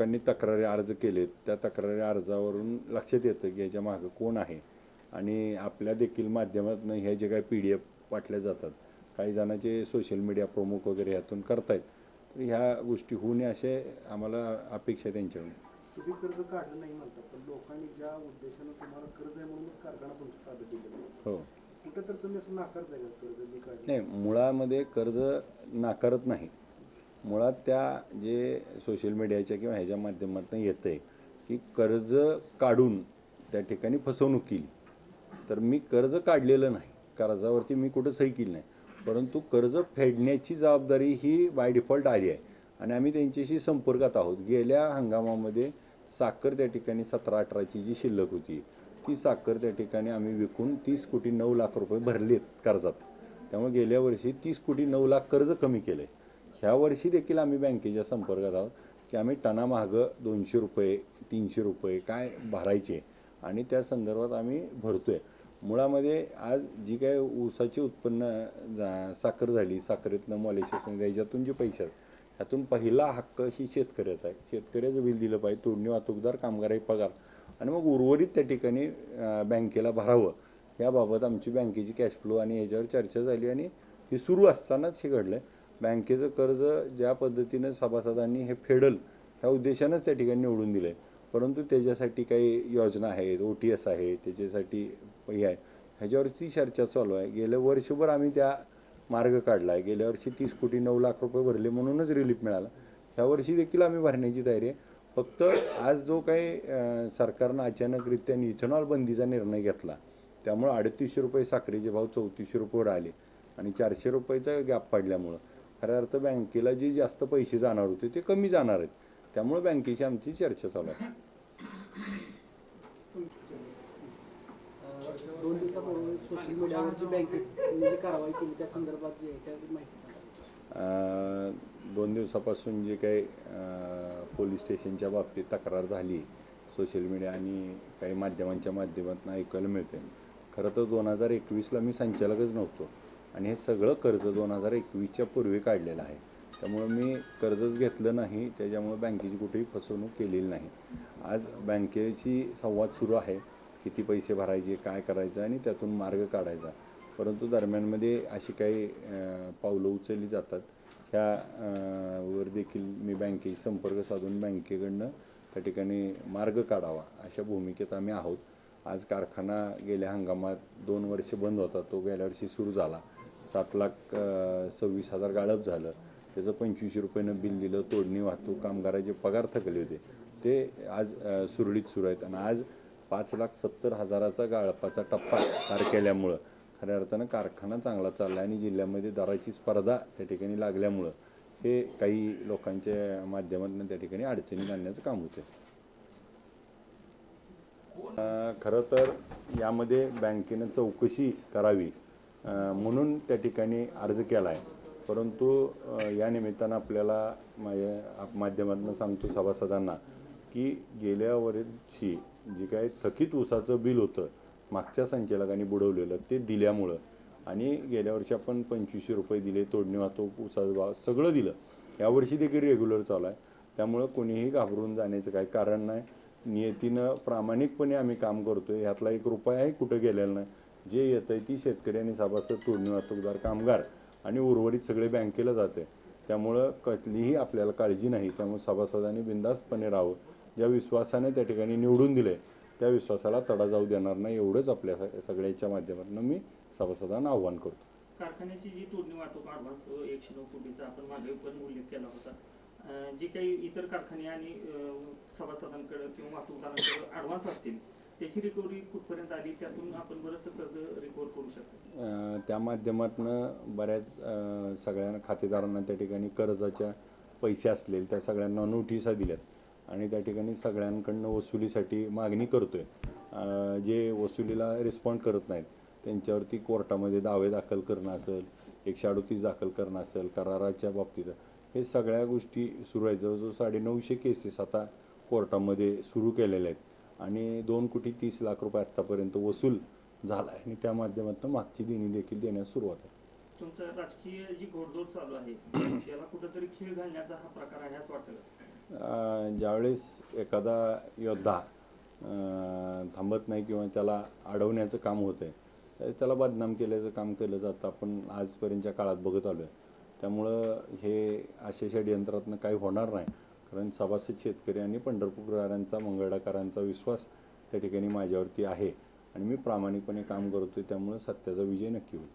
लोकांनी तक्रारी अर्ज केलेत. त्या तक्रारी अर्जावरून लक्षात येतं की याच्या मागं कोण आहे. आणि आपल्या देखील माध्यमातून ह्या जे काही पी डी एफ वाटल्या जातात काही जणांचे सोशल मीडिया प्रमुख वगैरे ह्यातून करतायत. तर ह्या गोष्टी होऊ नये असे आम्हाला अपेक्षा त्यांच्याकडून. तुम्ही कर्ज काढलं नाही म्हणतात पण लोकांनी ज्या उद्देशानं तुम्हाला कर्ज आहे म्हणूनच कारखाना तुमच्या ताब्यात दिलेला आहे. हो. कुठं तर तुम्ही असं नाकारताय का कर्ज? नाही मुळामध्ये कर्ज नाकारत नाही. मुळात त्या जे सोशल मीडियाच्या किंवा ह्याच्या माध्यमातून येतं आहे की कर्ज काढून त्या ठिकाणी फसवणूक केली. तर मी कर्ज काढलेलं नाही. कर्जावरती मी कुठं सही केली नाही. परंतु कर्ज फेडण्याची जबाबदारी ही बाय डिफॉल्ट आली आहे. आणि आम्ही त्यांच्याशी संपर्कात आहोत. गेल्या हंगामामध्ये साखर त्या ठिकाणी सतरा अठराची जी शिल्लक होती ती साखर त्या ठिकाणी आम्ही विकून तीस कोटी नऊ लाख रुपये भरलेत कर्जात. त्यामुळे गेल्या वर्षी तीस कोटी नऊ लाख कर्ज कमी केलं आहे ह्या वर्षी देखील आम्ही बँकेच्या संपर्कात आहोत की आम्ही टनामागं दोनशे रुपये तीनशे रुपये काय भरायचे आणि त्या संदर्भात आम्ही भरतोय. मुळामध्ये आज जी काय ऊसाचे उत्पन्न जा- साखर झाली साखरेतनं मॉलेशियस याच्यातून जे पैसे आहेत ह्यातून पहिला हक्क ही शेतकऱ्याचा आहे. शेतकऱ्याचं बिल दिलं पाहिजे तोडणी वाहतूकदार कामगार पगार. आणि मग उर्वरित त्या ठिकाणी बँकेला भरावं. याबाबत आमची बँकेची कॅश फ्लो आणि याच्यावर चर्चा झाली आणि हे सुरू असतानाच हे घडलं आहे बँकेचं कर्ज ज्या पद्धतीनं सभासदांनी हे फेडल ह्या उद्देशानंच त्या ठिकाणी निवडून दिलं आहे परंतु त्याच्यासाठी काही योजना आहेत ओ टी एस आहे त्याच्यासाठी हे आहे. ह्याच्यावरती चर्चा चालू आहे. गेल्या वर्षभर आम्ही त्या मार्ग काढला आहे. गेल्या वर्षी तीस कोटी नऊ लाख रुपये भरले म्हणूनच रिलीफ मिळाला. ह्या वर्षी देखील आम्ही भरण्याची तयारी आहे. फक्त आज जो काही सरकारनं अचानकरित्या इथेनॉल बंदीचा निर्णय घेतला त्यामुळं अडतीसशे रुपये साखरेचे भाव चौतीसशे रुपयेवर आले आणि चारशे रुपयेचा गॅप पडल्यामुळं. खऱ्या अर्थ बँकेला जे जास्त पैसे जाणार होते ते कमी जाणार आहेत. त्यामुळे बँकेशी आमची चर्चा चालू आहे. दोन दिवसापूर्वी सोशल मीडियावरची बँकेत जी कारवाई केली त्या संदर्भात जी आहे त्या माहिती सांगा. अं, दोन दिवसापासून जे काही पोलीस स्टेशनच्या बाबतीत तक्रार झाली सोशल मीडिया आणि काही माध्यमांच्या माध्यमातून ऐकायला मिळते खरं तर दोन हजार एकवीसला मी संचालकच नव्हतो. आणि हे सगळं कर्ज दोन हजार एकवीसच्या पूर्वी काढलेलं आहे. त्यामुळं मी कर्जच घेतलं नाही त्याच्यामुळं बँकेची कुठेही फसवणूक केलेली नाही. आज बँकेची संवाद सुरू आहे किती पैसे भरायचे काय करायचं आणि त्यातून मार्ग काढायचा. परंतु दरम्यानमध्ये अशी काही पावलं उचलली जातात. ह्या वर देखील मी बँकेशी संपर्क साधून बँकेकडनं त्या ठिकाणी मार्ग काढावा अशा भूमिकेत आम्ही आहोत. आज कारखाना गेल्या हंगामात दोन वर्ष बंद होता तो गेल्या वर्षी सुरू झाला. सात लाख सव्वीस हजार गाळप झालं. त्याचं पंचवीसशे रुपयानं बिल दिलं तोडणी वाहतूक कामगाराचे पगार थकले होते ते आज सुरळीत सुरू आहेत. आणि आज पाच लाख सत्तर हजाराचा गाळपाचा टप्पा पार केल्यामुळं खऱ्या अर्थानं कारखाना चांगला चालला आणि जिल्ह्यामध्ये दराची स्पर्धा त्या ठिकाणी लागल्यामुळं हे काही लोकांच्या माध्यमातून त्या ठिकाणी अडचणीत आणण्याचं काम होतं खरं तर यामध्ये बँकेनं चौकशी करावी. म्हणून त्या ठिकाणी अर्ज केला आहे परंतु या निमित्तानं आपल्याला माझ्या माध्यमातून सांगतो सभासदांना की गेल्या वर्षी जे काय थकीत ऊसाचं बिल होतं मागच्या संचालकांनी बुडवलेलं ते दिल्यामुळं आणि गेल्या वर्षी आपण पंचवीसशे रुपये दिले तोडणी वाहतूक उसाचं भाव सगळं दिलं. यावर्षी देखील रेग्युलर चालू आहे. त्यामुळं कोणीही घाबरून जाण्याचं काही कारण नाही. नियतीनं प्रामाणिकपणे आम्ही काम करतो आहे ह्यातला एक रुपयाही कुठं गेलेला नाही. जे येतं आहे ती शेतकरी आणि सभासद तोडणी वाहतूकदार कामगार आणि उर्वरित सगळे बँकेला जाते. त्यामुळं कसलीही आपल्याला काळजी नाही. त्यामुळे सभासदांनी बिंदास्तपणे राहावं. ज्या विश्वासाने त्या ठिकाणी निवडून दिले त्या विश्वासाला तडा जाऊ देणार नाही एवढंच आपल्या सगळ्याच्या माध्यमातून मी सभासदांना आव्हान करतो. कारखान्याची जी तोडणी वाहतूक अडवान्स एकशे नऊ कोटीचा आपण मागे पण उल्लेख केला होता. जे काही इतर कारखाने आणि सभासदांकडे किंवा वाहतूकदारांकडे ॲडव्हान्स असतील त्याची रिकव्हरी कुठपर्यंत आली त्यातून आपण बरंचसं कर्ज रिकव्हर करू शकतो. त्या माध्यमातून बऱ्याच अं, सगळ्यांना खातेदारांना त्या ठिकाणी कर्जाच्या पैसे असलेले त्या सगळ्यांना नोटिसा दिल्यात. आणि त्या ठिकाणी सगळ्यांकडनं वसुलीसाठी मागणी करतोय. आहे जे वसुलीला रिस्पॉन्ड करत नाहीत त्यांच्यावरती कोर्टामध्ये दावे दाखल करणं असेल एकशे अडतीस दाखल करणं असेल कराराच्या बाबतीत. हे सगळ्या गोष्टी सुरू आहेत. जवळजवळ साडेनऊशे केसेस आता कोर्टामध्ये सुरू केलेल्या आहेत. आणि दोन कोटी तीस लाख रुपये आत्तापर्यंत वसूल झाला आहे आणि त्या माध्यमातून मागची देणी देखील देण्यास सुरुवात आहे. तुमचं राजकीय जी घोडदौड चालू आहे त्याला कुठंतरी खीळ घालण्याचा हा प्रकार आहे असं वाटतं ज्यावेळेस एखादा योद्धा थांबत नाही किंवा त्याला अडवण्याचं काम होतं आहे त्यावेळेस त्याला बदनाम केल्याचं काम केलं जातं आपण आजपर्यंतच्या काळात बघत आलो आहे त्यामुळं हे अशा षडयंत्रातनं काही होणार नाही. कारण सभासद शेतकरी आणि पंढरपूरकरांचा मंगळाकरांचा विश्वास त्या ठिकाणी माझ्यावरती आहे आणि मी प्रामाणिकपणे काम करतोय त्यामुळं सत्याचा विजय नक्की होईल.